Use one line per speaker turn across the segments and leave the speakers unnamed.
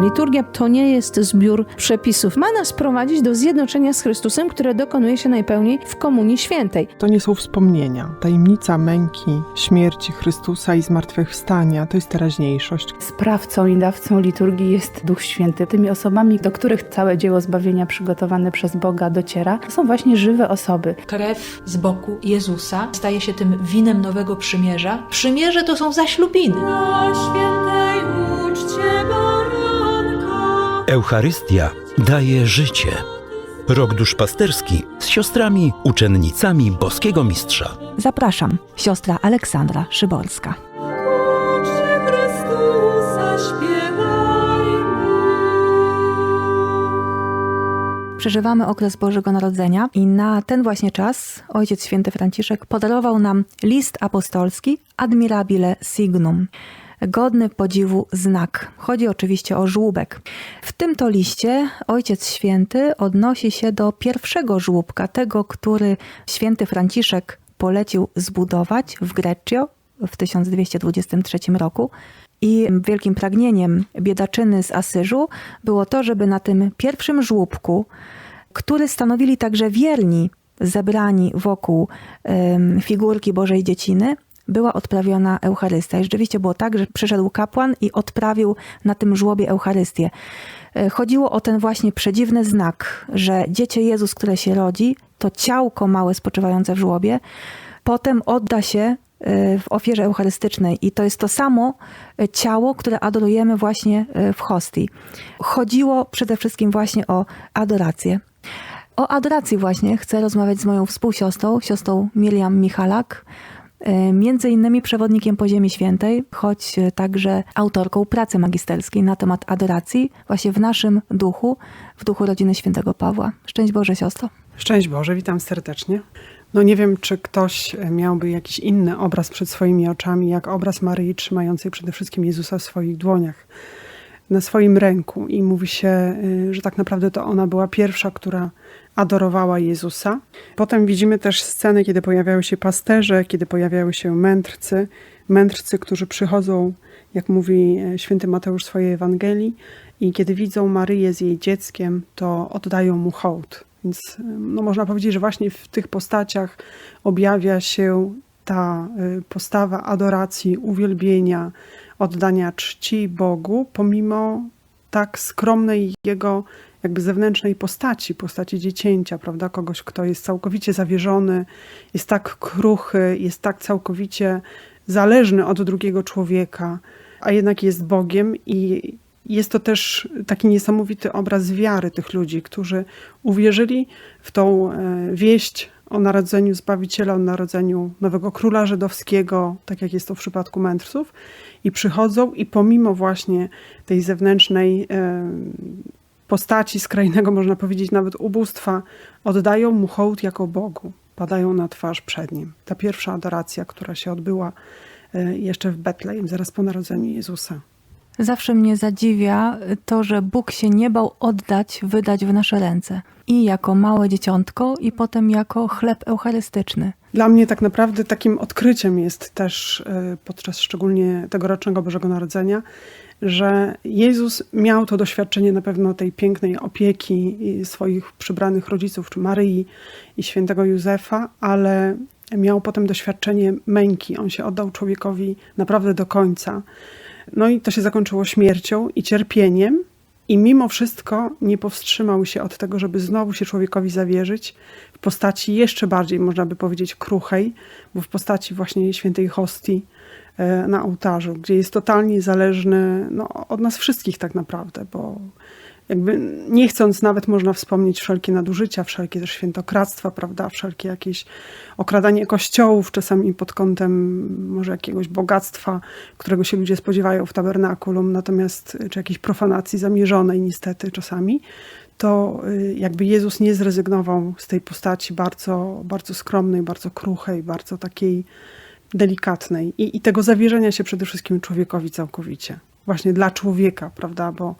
Liturgia to nie jest zbiór przepisów. Ma nas prowadzić do zjednoczenia z Chrystusem, które dokonuje się najpełniej w Komunii Świętej.
To nie są wspomnienia. Tajemnica męki, śmierci Chrystusa i zmartwychwstania to jest teraźniejszość.
Sprawcą i dawcą liturgii jest Duch Święty. Tymi osobami, do których całe dzieło zbawienia przygotowane przez Boga dociera, to są właśnie żywe osoby.
Krew z boku Jezusa staje się tym winem nowego przymierza. Przymierze to są zaślubiny.
Na świętej uczcie.
Eucharystia daje życie. Rok duszpasterski z siostrami uczennicami boskiego mistrza.
Zapraszam, siostra Aleksandra Szyborska. Przeżywamy okres Bożego Narodzenia i na ten właśnie czas Ojciec Święty Franciszek podarował nam list apostolski Admirabile Signum. Godny podziwu znak. Chodzi oczywiście o żłóbek. W tym to liście Ojciec Święty odnosi się do pierwszego żłóbka, tego, który święty Franciszek polecił zbudować w Greccio w 1223 roku. I wielkim pragnieniem biedaczyny z Asyżu było to, żeby na tym pierwszym żłóbku, który stanowili także wierni zebrani wokół figurki Bożej Dzieciny, była odprawiona Eucharystia. I rzeczywiście było tak, że przyszedł kapłan i odprawił na tym żłobie Eucharystię. E, Chodziło o ten właśnie przedziwny znak, że dziecię Jezus, które się rodzi, to ciałko małe spoczywające w żłobie, potem odda się y, w ofierze eucharystycznej i to jest to samo y, ciało, które adorujemy właśnie w hostii. Chodziło przede wszystkim właśnie o adorację. O adoracji właśnie chcę rozmawiać z moją współsiostrą, siostrą Miriam Michalak, między innymi przewodnikiem po Ziemi Świętej, choć y, także autorką pracy magisterskiej na temat adoracji właśnie w naszym duchu, w duchu rodziny świętego Pawła. Szczęść Boże, siostro.
Szczęść Boże, witam serdecznie. No nie wiem, czy ktoś miałby jakiś inny obraz przed swoimi oczami, jak obraz Maryi trzymającej przede wszystkim Jezusa w swoich dłoniach, na swoim ręku. I mówi się, y, że tak naprawdę to ona była pierwsza, która adorowała Jezusa. Potem widzimy też sceny, kiedy pojawiają się pasterze, kiedy pojawiają się mędrcy, mędrcy, którzy przychodzą, jak mówi e, święty Mateusz w swojej Ewangelii, i kiedy widzą Maryję z jej dzieckiem, to oddają mu hołd. Więc no, można powiedzieć, że właśnie w tych postaciach objawia się ta y, postawa adoracji, uwielbienia, oddania czci Bogu, pomimo tak skromnej jego jakby zewnętrznej postaci, postaci dziecięcia, prawda? Kogoś, kto jest całkowicie zawierzony, jest tak kruchy, jest tak całkowicie zależny od drugiego człowieka, a jednak jest Bogiem i jest to też taki niesamowity obraz wiary tych ludzi, którzy uwierzyli w tą e, wieść o narodzeniu Zbawiciela, o narodzeniu nowego króla żydowskiego, tak jak jest to w przypadku mędrców, i przychodzą i pomimo właśnie tej zewnętrznej postaci skrajnego, można powiedzieć nawet ubóstwa, oddają mu hołd jako Bogu, padają na twarz przed nim. Ta pierwsza adoracja, która się odbyła e, jeszcze w Betlejem, zaraz po narodzeniu Jezusa.
Zawsze mnie zadziwia to, że Bóg się nie bał oddać, wydać w nasze ręce. I jako małe dzieciątko, i potem jako chleb eucharystyczny.
Dla mnie tak naprawdę takim odkryciem jest też e, podczas szczególnie tegorocznego Bożego Narodzenia, że Jezus miał to doświadczenie na pewno tej pięknej opieki swoich przybranych rodziców, czy Maryi i świętego Józefa, ale miał potem doświadczenie męki. On się oddał człowiekowi naprawdę do końca. No i to się zakończyło śmiercią i cierpieniem, i mimo wszystko nie powstrzymał się od tego, żeby znowu się człowiekowi zawierzyć w postaci jeszcze bardziej, można by powiedzieć, kruchej, bo w postaci właśnie świętej hostii e, na ołtarzu, gdzie jest totalnie zależny no, od nas wszystkich tak naprawdę, bo jakby nie chcąc nawet można wspomnieć wszelkie nadużycia, wszelkie też świętokradztwa, prawda, wszelkie jakieś okradanie kościołów, czasami pod kątem może jakiegoś bogactwa, którego się ludzie spodziewają w tabernakulum, natomiast czy jakiejś profanacji zamierzonej niestety czasami, to y, jakby Jezus nie zrezygnował z tej postaci bardzo, bardzo skromnej, bardzo kruchej, bardzo takiej delikatnej i, i tego zawierzenia się przede wszystkim człowiekowi całkowicie. Właśnie dla człowieka, prawda? Bo,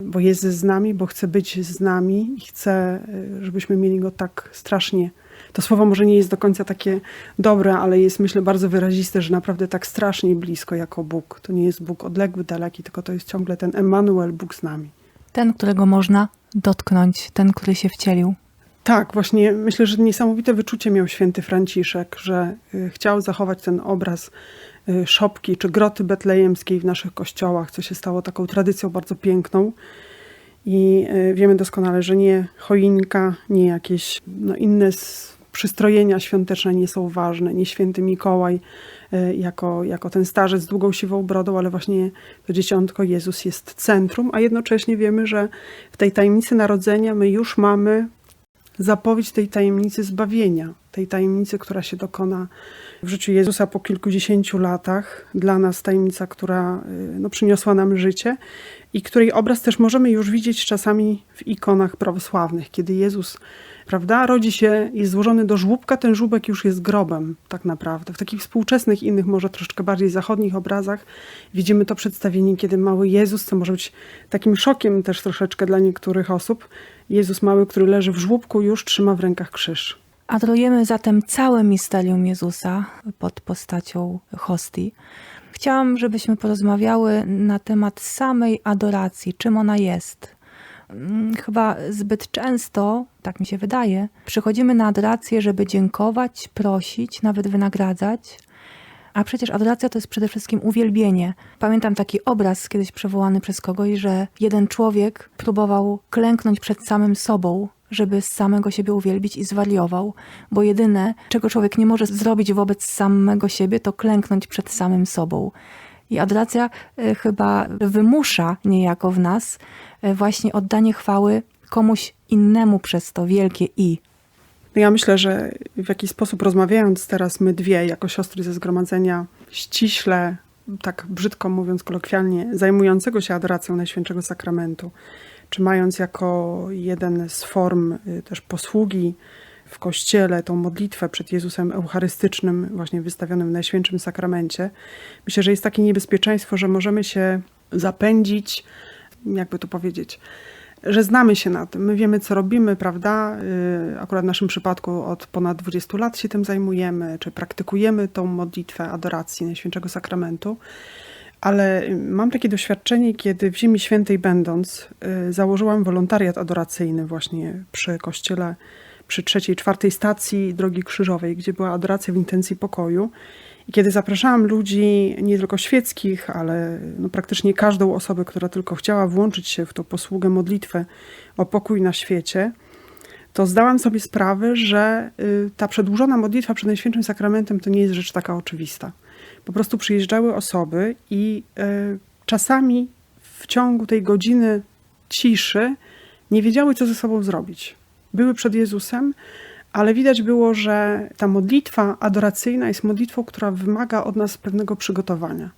bo jest z nami, bo chce być z nami i chce, y, żebyśmy mieli go tak strasznie. To słowo może nie jest do końca takie dobre, ale jest myślę bardzo wyraziste, że naprawdę tak strasznie blisko jako Bóg. To nie jest Bóg odległy, daleki, tylko to jest ciągle ten Emanuel, Bóg z nami.
Ten, którego można dotknąć, ten, który się wcielił.
Tak, właśnie myślę, że niesamowite wyczucie miał święty Franciszek, że y, chciał zachować ten obraz y, szopki czy groty betlejemskiej w naszych kościołach, co się stało taką tradycją bardzo piękną. I y, wiemy doskonale, że nie choinka, nie jakieś no, inne przystrojenia świąteczne nie są ważne, nie święty Mikołaj jako, jako ten starzec z długą siwą brodą, ale właśnie to dzieciątko Jezus jest centrum, a jednocześnie wiemy, że w tej tajemnicy narodzenia my już mamy zapowiedź tej tajemnicy zbawienia, tej tajemnicy, która się dokona w życiu Jezusa po kilkudziesięciu latach. Dla nas tajemnica, która y, no, przyniosła nam życie i której obraz też możemy już widzieć czasami w ikonach prawosławnych, kiedy Jezus prawda, rodzi się, jest złożony do żłóbka, ten żłóbek już jest grobem tak naprawdę. W takich współczesnych, innych, może troszeczkę bardziej zachodnich obrazach widzimy to przedstawienie, kiedy mały Jezus, co może być takim szokiem też troszeczkę dla niektórych osób, Jezus mały, który leży w żłóbku, już trzyma w rękach krzyż.
Adorujemy zatem całe misterium Jezusa pod postacią hostii. Chciałam, żebyśmy porozmawiały na temat samej adoracji, czym ona jest. Mm, Chyba zbyt często, tak mi się wydaje, przychodzimy na adorację, żeby dziękować, prosić, nawet wynagradzać. A przecież adoracja to jest przede wszystkim uwielbienie. Pamiętam taki obraz kiedyś przywołany przez kogoś, że jeden człowiek próbował klęknąć przed samym sobą, żeby samego siebie uwielbić i zwariował, bo jedyne, czego człowiek nie może zrobić wobec samego siebie, to klęknąć przed samym sobą. I adoracja e, chyba wymusza niejako w nas e, właśnie oddanie chwały komuś innemu przez to wielkie i.
Ja myślę, że w jakiś sposób rozmawiając teraz my dwie, jako siostry ze zgromadzenia, ściśle, tak brzydko mówiąc kolokwialnie, zajmującego się adoracją Najświętszego Sakramentu, czy mając jako jeden z form y, też posługi w Kościele tą modlitwę przed Jezusem Eucharystycznym, właśnie wystawionym w Najświętszym Sakramencie, myślę, że jest takie niebezpieczeństwo, że możemy się zapędzić, jakby to powiedzieć, że znamy się na tym, my wiemy, co robimy, prawda? Y, Akurat w naszym przypadku od ponad 20 lat się tym zajmujemy, czy praktykujemy tą modlitwę adoracji Najświętszego Sakramentu. Ale y, mam takie doświadczenie, kiedy w Ziemi Świętej będąc, y, założyłam wolontariat adoracyjny właśnie przy kościele, przy trzeciej, czwartej stacji Drogi Krzyżowej, gdzie była adoracja w intencji pokoju. I kiedy zapraszałam ludzi, nie tylko świeckich, ale no praktycznie każdą osobę, która tylko chciała włączyć się w tą posługę, modlitwę o pokój na świecie, to zdałam sobie sprawę, że y, ta przedłużona modlitwa przed Najświętszym Sakramentem to nie jest rzecz taka oczywista. Po prostu przyjeżdżały osoby i y, czasami w ciągu tej godziny ciszy nie wiedziały, co ze sobą zrobić. Były przed Jezusem, ale widać było, że ta modlitwa adoracyjna jest modlitwą, która wymaga od nas pewnego przygotowania.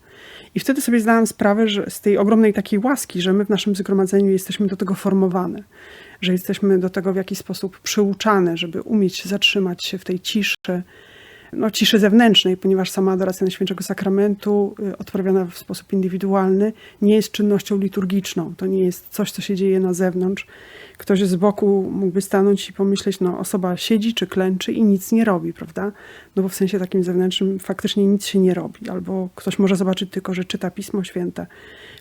I wtedy sobie zdałam sprawę, że z tej ogromnej takiej łaski, że my w naszym zgromadzeniu jesteśmy do tego formowane, że jesteśmy do tego w jakiś sposób przyuczane, żeby umieć zatrzymać się w tej ciszy, no, ciszy zewnętrznej, ponieważ sama adoracja Najświętszego Sakramentu, y, odprawiana w sposób indywidualny, nie jest czynnością liturgiczną. To nie jest coś, co się dzieje na zewnątrz. Ktoś z boku mógłby stanąć i pomyśleć, no osoba siedzi czy klęczy i nic nie robi, prawda? No bo w sensie takim zewnętrznym faktycznie nic się nie robi. Albo ktoś może zobaczyć tylko, że czyta Pismo Święte,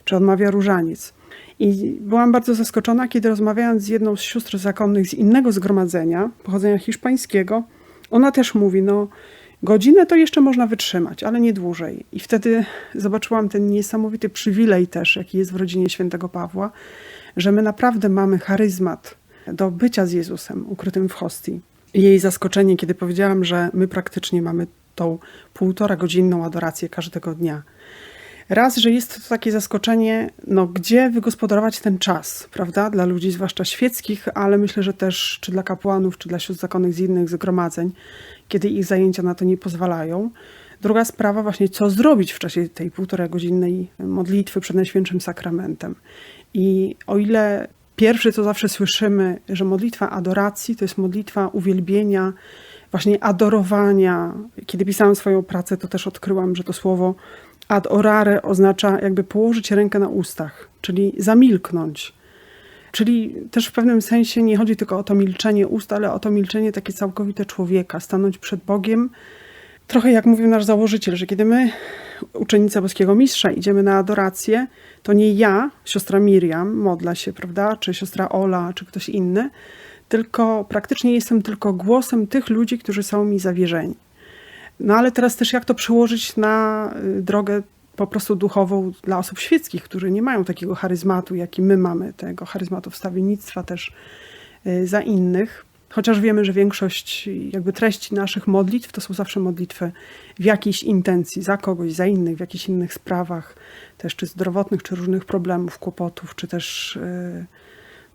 czy odmawia różaniec. I byłam bardzo zaskoczona, kiedy rozmawiając z jedną z sióstr zakonnych z innego zgromadzenia, pochodzenia hiszpańskiego, ona też mówi, no godzinę to jeszcze można wytrzymać, ale nie dłużej. I wtedy zobaczyłam ten niesamowity przywilej też, jaki jest w rodzinie świętego Pawła, że my naprawdę mamy charyzmat do bycia z Jezusem ukrytym w hostii. Jej zaskoczenie, kiedy powiedziałam, że my praktycznie mamy tą półtora godzinną adorację każdego dnia. Raz, że jest to takie zaskoczenie, no gdzie wygospodarować ten czas, prawda, dla ludzi, zwłaszcza świeckich, ale myślę, że też czy dla kapłanów, czy dla sióstr zakonnych z innych zgromadzeń, kiedy ich zajęcia na to nie pozwalają. Druga sprawa właśnie, co zrobić w czasie tej półtorej godzinnej modlitwy przed Najświętszym Sakramentem. I o ile pierwsze, co zawsze słyszymy, że modlitwa adoracji to jest modlitwa uwielbienia, właśnie adorowania. Kiedy pisałam swoją pracę, to też odkryłam, że to słowo Ad orare oznacza jakby położyć rękę na ustach, czyli zamilknąć. Czyli też w pewnym sensie nie chodzi tylko o to milczenie ust, ale o to milczenie takie całkowite człowieka, stanąć przed Bogiem. Trochę jak mówił nasz założyciel, że kiedy my, uczennica Boskiego Mistrza, idziemy na adorację, to nie ja, siostra Miriam, modla się, prawda, czy siostra Ola, czy ktoś inny, tylko praktycznie jestem tylko głosem tych ludzi, którzy są mi zawierzeni. No ale teraz też jak to przełożyć na y, drogę po prostu duchową dla osób świeckich, którzy nie mają takiego charyzmatu, jaki my mamy, tego charyzmatu wstawiennictwa też y, za innych. Chociaż wiemy, że większość jakby treści naszych modlitw to są zawsze modlitwy w jakiejś intencji, za kogoś, za innych, w jakichś innych sprawach, też czy zdrowotnych, czy różnych problemów, kłopotów, czy też y,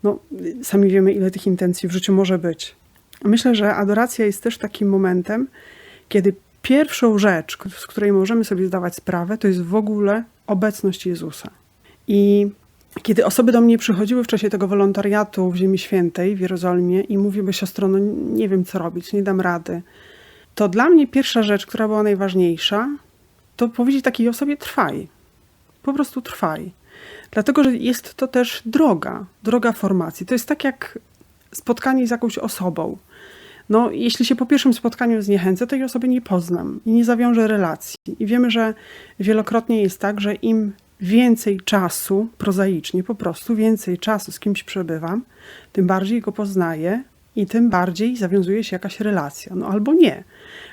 no, sami wiemy, ile tych intencji w życiu może być. Myślę, że adoracja jest też takim momentem, kiedy pierwszą rzecz, z której możemy sobie zdawać sprawę, to jest w ogóle obecność Jezusa. I kiedy osoby do mnie przychodziły w czasie tego wolontariatu w Ziemi Świętej w Jerozolimie i mówiły, siostro, no nie wiem co robić, nie dam rady, to dla mnie pierwsza rzecz, która była najważniejsza, to powiedzieć takiej osobie trwaj. Po prostu trwaj. Dlatego, że jest to też droga, droga formacji. To jest tak jak spotkanie z jakąś osobą. No, jeśli się po pierwszym spotkaniu zniechęcę, to tej osoby nie poznam i nie zawiążę relacji. I wiemy, że wielokrotnie jest tak, że im więcej czasu, prozaicznie po prostu, więcej czasu z kimś przebywam, tym bardziej go poznaję i tym bardziej zawiązuje się jakaś relacja. No albo nie.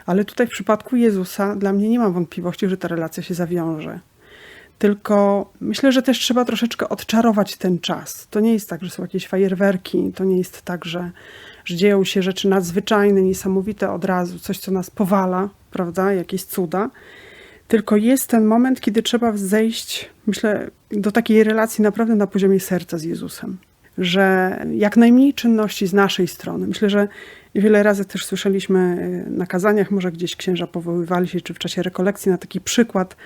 Ale tutaj w przypadku Jezusa dla mnie nie mam wątpliwości, że ta relacja się zawiąże. Tylko myślę, że też trzeba troszeczkę odczarować ten czas. To nie jest tak, że są jakieś fajerwerki, to nie jest tak, że, że dzieją się rzeczy nadzwyczajne, niesamowite od razu, coś, co nas powala, prawda, jakieś cuda. Tylko jest ten moment, kiedy trzeba zejść, myślę, do takiej relacji naprawdę na poziomie serca z Jezusem. Że jak najmniej czynności z naszej strony. Myślę, że wiele razy też słyszeliśmy na kazaniach, może gdzieś księża powoływali się, czy w czasie rekolekcji, na taki przykład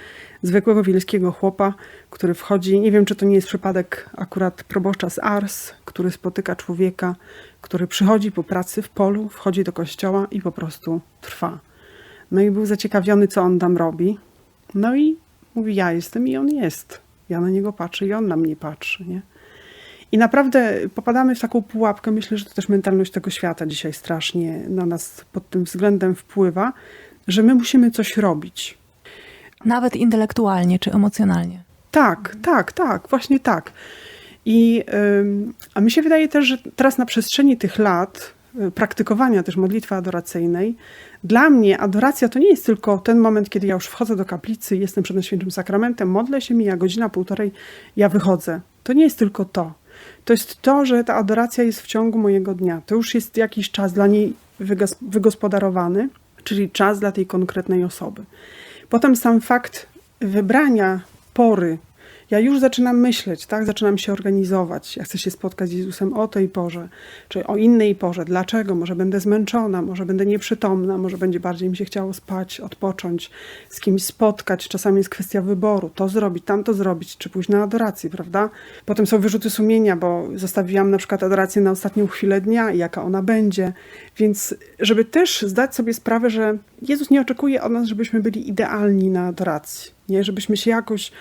zwykłego wielkiego chłopa, który wchodzi, nie wiem czy to nie jest przypadek akurat proboszcza z Ars, który spotyka człowieka, który przychodzi po pracy w polu, wchodzi do kościoła i po prostu trwa. No i był zaciekawiony, co on tam robi. No i mówi, ja jestem i on jest. Ja na niego patrzę i on na mnie patrzy, nie? I naprawdę popadamy w taką pułapkę. Myślę, że to też mentalność tego świata dzisiaj strasznie na nas pod tym względem wpływa, że my musimy coś robić.
Nawet intelektualnie czy emocjonalnie.
Tak, tak, tak, właśnie tak. I, a mi się wydaje też, że teraz na przestrzeni tych lat y, praktykowania też modlitwy adoracyjnej, dla mnie adoracja to nie jest tylko ten moment, kiedy ja już wchodzę do kaplicy, jestem przed Świętym Sakramentem, modlę się, mija godzina, półtorej, ja wychodzę. To nie jest tylko to. To jest to, że ta adoracja jest w ciągu mojego dnia. To już jest jakiś czas dla niej wygospodarowany, czyli czas dla tej konkretnej osoby. Potem sam fakt wybrania pory. Ja już zaczynam myśleć, tak? Zaczynam się organizować. Ja chcę się spotkać z Jezusem o tej porze, czy o innej porze. Dlaczego? Może będę zmęczona, może będę nieprzytomna, może będzie bardziej mi się chciało spać, odpocząć, z kimś spotkać. Czasami jest kwestia wyboru. To zrobić, tamto zrobić, czy pójść na adorację, prawda? Potem są wyrzuty sumienia, bo zostawiłam na przykład adorację na ostatnią chwilę dnia i jaka ona będzie. Więc żeby też zdać sobie sprawę, że Jezus nie oczekuje od nas, żebyśmy byli idealni na adoracji. Nie, żebyśmy się jakoś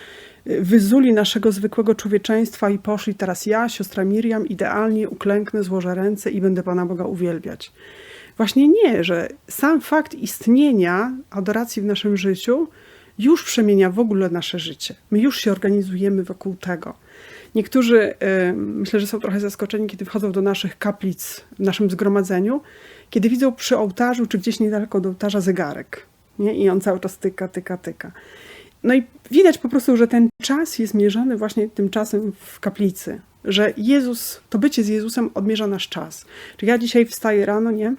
wyzuli naszego zwykłego człowieczeństwa i poszli teraz ja, siostra Miriam, idealnie uklęknę, złożę ręce i będę Pana Boga uwielbiać. Właśnie nie, że sam fakt istnienia adoracji w naszym życiu już przemienia w ogóle nasze życie. My już się organizujemy wokół tego. Niektórzy myślę, że są trochę zaskoczeni, kiedy wchodzą do naszych kaplic w naszym zgromadzeniu, kiedy widzą przy ołtarzu czy gdzieś niedaleko do ołtarza zegarek. Nie? I on cały czas tyka, tyka, tyka. No i widać po prostu, że ten czas jest mierzony właśnie tym czasem w kaplicy. Że Jezus, to bycie z Jezusem odmierza nasz czas. Czyli ja dzisiaj wstaję rano, nie?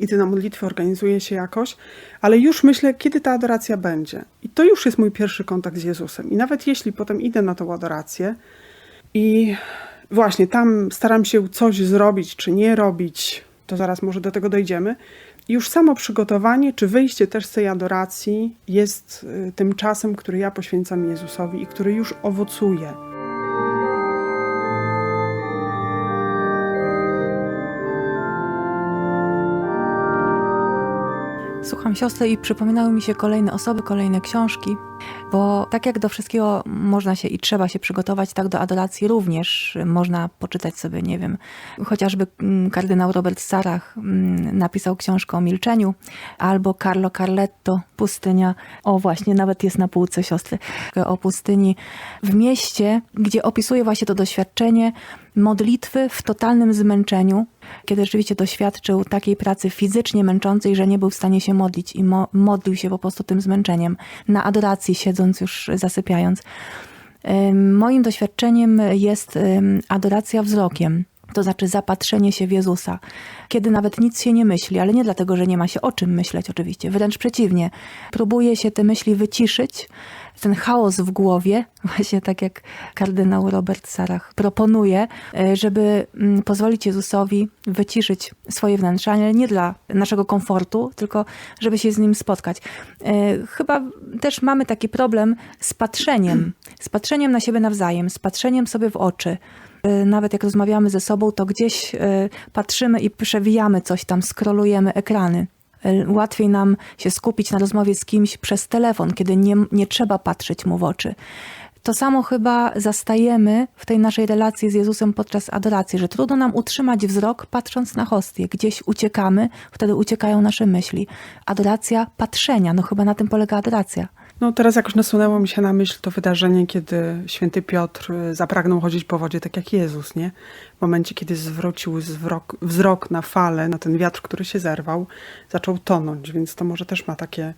Idę na modlitwę, organizuję się jakoś, ale już myślę, kiedy ta adoracja będzie. I to już jest mój pierwszy kontakt z Jezusem. I nawet jeśli potem idę na tą adorację i właśnie tam staram się coś zrobić, czy nie robić, to zaraz może do tego dojdziemy, już samo przygotowanie czy wyjście też z tej adoracji jest y, tym czasem, który ja poświęcam Jezusowi i który już owocuje.
Słucham siostry i przypominały mi się kolejne osoby, kolejne książki. Bo tak jak do wszystkiego można się i trzeba się przygotować, tak do adoracji również można poczytać sobie, nie wiem, chociażby mm, kardynał Robert Sarach mm, napisał książkę o milczeniu, albo Carlo Carletto, Pustynia, o właśnie, nawet jest na półce siostry, o pustyni w mieście, gdzie opisuje właśnie to doświadczenie modlitwy w totalnym zmęczeniu, kiedy rzeczywiście doświadczył takiej pracy fizycznie męczącej, że nie był w stanie się modlić i mo- modlił się po prostu tym zmęczeniem, na adoracji siedząc już zasypiając. Moim doświadczeniem jest adoracja wzrokiem. To znaczy zapatrzenie się w Jezusa, kiedy nawet nic się nie myśli, ale nie dlatego, że nie ma się o czym myśleć, oczywiście, wręcz przeciwnie. Próbuje się te myśli wyciszyć, ten chaos w głowie, właśnie tak jak kardynał Robert Sarach proponuje, y, żeby mm, pozwolić Jezusowi wyciszyć swoje wnętrze, ale nie dla naszego komfortu, tylko żeby się z nim spotkać. Y, Chyba też mamy taki problem z patrzeniem, z patrzeniem na siebie nawzajem, z patrzeniem sobie w oczy. Y, Nawet jak rozmawiamy ze sobą, to gdzieś patrzymy i przewijamy coś tam, skrolujemy ekrany. Łatwiej nam się skupić na rozmowie z kimś przez telefon, kiedy nie, nie trzeba patrzeć mu w oczy. To samo chyba zastajemy w tej naszej relacji z Jezusem podczas adoracji, że trudno nam utrzymać wzrok patrząc na hostię. Gdzieś uciekamy, wtedy uciekają nasze myśli. Adoracja patrzenia, no chyba na tym polega adoracja.
No teraz jakoś nasunęło mi się na myśl to wydarzenie, kiedy święty Piotr y, zapragnął chodzić po wodzie tak jak Jezus, nie? W momencie, kiedy zwrócił wzrok, wzrok na falę, na ten wiatr, który się zerwał, zaczął tonąć, więc to może też ma takie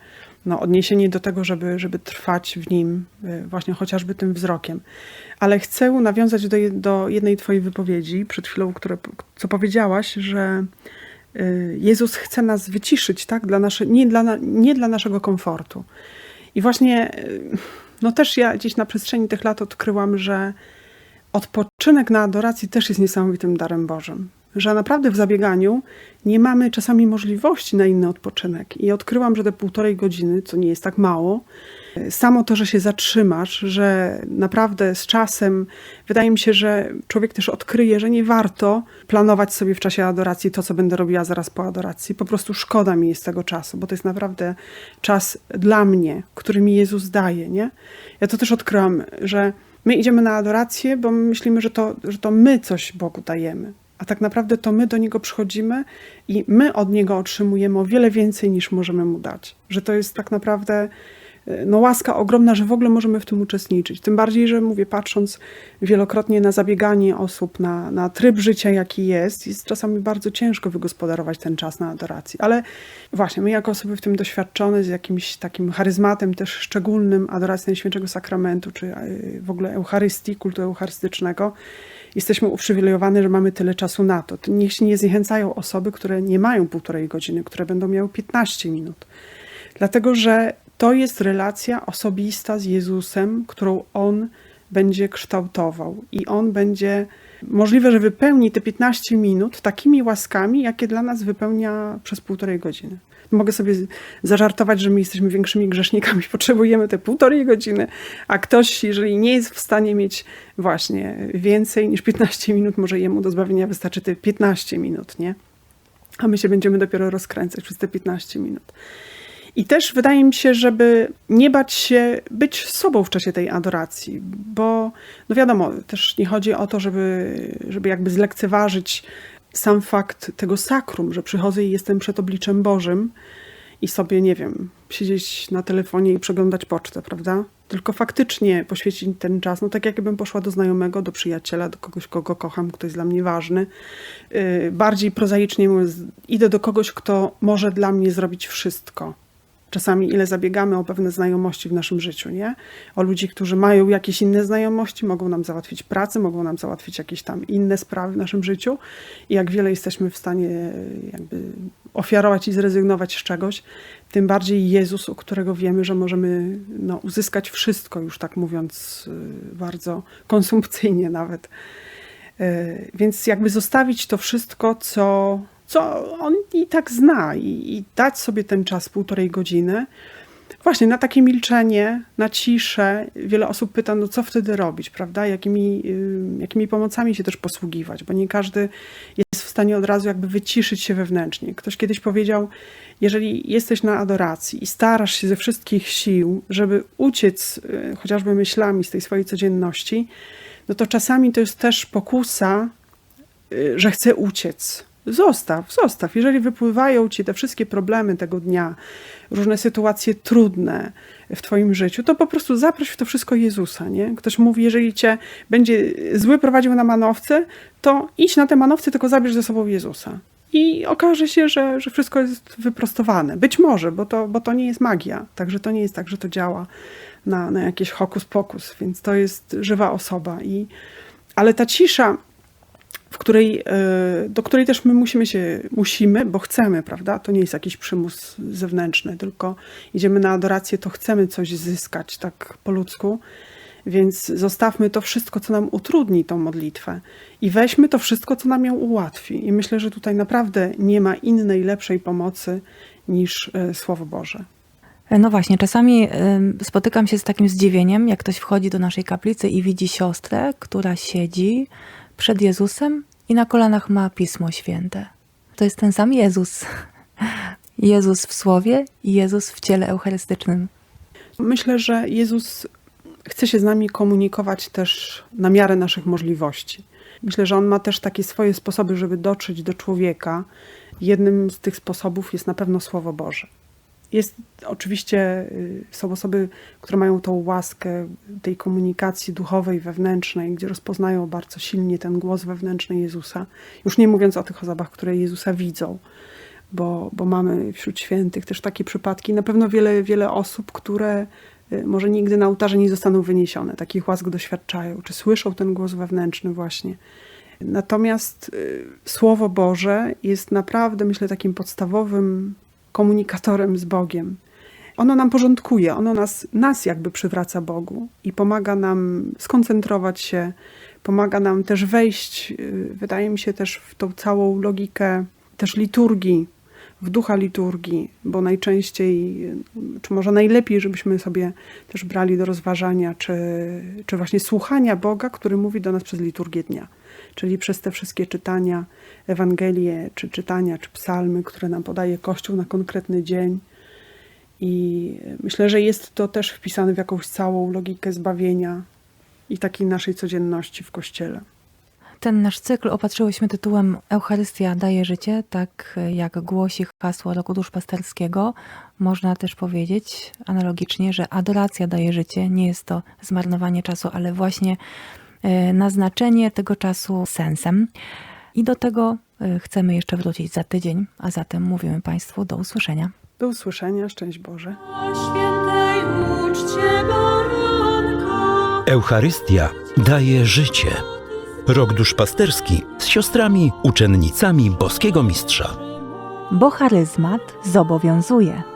no, odniesienie do tego, żeby, żeby trwać w nim y, właśnie chociażby tym wzrokiem. Ale chcę nawiązać do, do jednej twojej wypowiedzi przed chwilą, które, co powiedziałaś, że y, Jezus chce nas wyciszyć, tak? Dla nasze, nie, dla, nie dla naszego komfortu. I właśnie, y, no też ja gdzieś na przestrzeni tych lat odkryłam, że odpoczynek na adoracji też jest niesamowitym darem Bożym. Że naprawdę w zabieganiu nie mamy czasami możliwości na inny odpoczynek. I odkryłam, że te półtorej godziny, co nie jest tak mało, samo to, że się zatrzymasz, że naprawdę z czasem wydaje mi się, że człowiek też odkryje, że nie warto planować sobie w czasie adoracji to, co będę robiła zaraz po adoracji. Po prostu szkoda mi jest tego czasu, bo to jest naprawdę czas dla mnie, który mi Jezus daje. Nie? Ja to też odkryłam, że my idziemy na adorację, bo my myślimy, że to, że to my coś Bogu dajemy. A tak naprawdę to my do Niego przychodzimy i my od Niego otrzymujemy o wiele więcej niż możemy Mu dać. Że to jest tak naprawdę y, no, łaska ogromna, że w ogóle możemy w tym uczestniczyć. Tym bardziej, że mówię, patrząc wielokrotnie na zabieganie osób, na, na tryb życia, jaki jest, jest czasami bardzo ciężko wygospodarować ten czas na adoracji. Ale właśnie, my jako osoby w tym doświadczone, z jakimś takim charyzmatem też szczególnym adoracji Najświętszego Sakramentu, czy y, w ogóle Eucharystii, kultu eucharystycznego, jesteśmy uprzywilejowane, że mamy tyle czasu na to. To Niech się nie zniechęcają osoby, które nie mają półtorej godziny, które będą miały 15 minut. Dlatego, że to jest relacja osobista z Jezusem, którą On będzie kształtował i On będzie możliwe, że wypełni te 15 minut takimi łaskami, jakie dla nas wypełnia przez półtorej godziny. Mogę sobie zażartować, że my jesteśmy większymi grzesznikami, potrzebujemy te półtorej godziny, a ktoś, jeżeli nie jest w stanie mieć właśnie więcej niż 15 minut, może jemu do zbawienia wystarczy te 15 minut, nie? A my się będziemy dopiero rozkręcać przez te 15 minut. I też wydaje mi się, żeby nie bać się być sobą w czasie tej adoracji, bo no wiadomo, też nie chodzi o to, żeby, żeby jakby zlekceważyć sam fakt tego sakrum, że przychodzę i jestem przed obliczem Bożym i sobie, nie wiem, siedzieć na telefonie i przeglądać pocztę, prawda? Tylko faktycznie poświęcić ten czas, no tak jakbym poszła do znajomego, do przyjaciela, do kogoś, kogo kocham, kto jest dla mnie ważny. Yy, bardziej prozaicznie mówiąc, idę do kogoś, kto może dla mnie zrobić wszystko czasami ile zabiegamy o pewne znajomości w naszym życiu, nie? O ludzi, którzy mają jakieś inne znajomości, mogą nam załatwić pracę, mogą nam załatwić jakieś tam inne sprawy w naszym życiu i jak wiele jesteśmy w stanie e, jakby ofiarować i zrezygnować z czegoś, tym bardziej Jezus, u którego wiemy, że możemy no, uzyskać wszystko, już tak mówiąc y, bardzo konsumpcyjnie nawet. Y, Więc jakby zostawić to wszystko, co, co on i tak zna, i, i dać sobie ten czas półtorej godziny. Właśnie na takie milczenie, na ciszę. Wiele osób pyta, no co wtedy robić, prawda? Jakimi, jakimi pomocami się też posługiwać, bo nie każdy jest w stanie od razu jakby wyciszyć się wewnętrznie. Ktoś kiedyś powiedział, jeżeli jesteś na adoracji i starasz się ze wszystkich sił, żeby uciec y, chociażby myślami z tej swojej codzienności, no to czasami to jest też pokusa, y, że chcę uciec. Zostaw, zostaw. Jeżeli wypływają ci te wszystkie problemy tego dnia, różne sytuacje trudne w twoim życiu, to po prostu zaproś w to wszystko Jezusa, nie? Ktoś mówi, jeżeli cię będzie zły prowadził na manowce, to idź na te manowce, tylko zabierz ze sobą Jezusa. I okaże się, że, że wszystko jest wyprostowane. Być może, bo to, bo to nie jest magia. Także to nie jest tak, że to działa na, na jakiś hokus pokus, więc to jest żywa osoba. I, ale ta cisza, w której, e, do której też my musimy się, musimy, bo chcemy, prawda? To nie jest jakiś przymus zewnętrzny, tylko idziemy na adorację, to chcemy coś zyskać tak po ludzku. Więc zostawmy to wszystko, co nam utrudni tą modlitwę i weźmy to wszystko, co nam ją ułatwi. I myślę, że tutaj naprawdę nie ma innej, lepszej pomocy niż e, Słowo Boże.
No właśnie, czasami spotykam się z takim zdziwieniem, jak ktoś wchodzi do naszej kaplicy i widzi siostrę, która siedzi przed Jezusem i na kolanach ma Pismo Święte. To jest ten sam Jezus. Jezus w słowie i Jezus w ciele eucharystycznym.
Myślę, że Jezus chce się z nami komunikować też na miarę naszych możliwości. Myślę, że On ma też takie swoje sposoby, żeby dotrzeć do człowieka. Jednym z tych sposobów jest na pewno Słowo Boże. Jest oczywiście, y, są osoby, które mają tą łaskę tej komunikacji duchowej, wewnętrznej, gdzie rozpoznają bardzo silnie ten głos wewnętrzny Jezusa. Już nie mówiąc o tych osobach, które Jezusa widzą, bo, bo mamy wśród świętych też takie przypadki. Na pewno wiele, wiele osób, które y, może nigdy na ołtarze nie zostaną wyniesione, takich łask doświadczają, czy słyszą ten głos wewnętrzny właśnie. Natomiast y, Słowo Boże jest naprawdę, myślę, takim podstawowym komunikatorem z Bogiem. Ono nam porządkuje, ono nas, nas jakby przywraca Bogu i pomaga nam skoncentrować się, pomaga nam też wejść, y, wydaje mi się, też w tą całą logikę też liturgii, w ducha liturgii, bo najczęściej, czy może najlepiej, żebyśmy sobie też brali do rozważania, czy, czy właśnie słuchania Boga, który mówi do nas przez liturgię dnia, czyli przez te wszystkie czytania, Ewangelie, czy czytania, czy psalmy, które nam podaje Kościół na konkretny dzień. I myślę, że jest to też wpisane w jakąś całą logikę zbawienia i takiej naszej codzienności w Kościele.
Ten nasz cykl opatrzyłyśmy tytułem Eucharystia daje życie, tak jak głosi hasło roku duszpasterskiego. Można też powiedzieć analogicznie, że adoracja daje życie. Nie jest to zmarnowanie czasu, ale właśnie e, naznaczenie tego czasu sensem. I do tego e, chcemy jeszcze wrócić za tydzień, a zatem mówimy Państwu do usłyszenia.
Do usłyszenia, szczęść Boże.
O świętej uczcie baranka.
Eucharystia daje życie. Rok duszpasterski z siostrami, uczennicami boskiego mistrza.
Bo charyzmat zobowiązuje.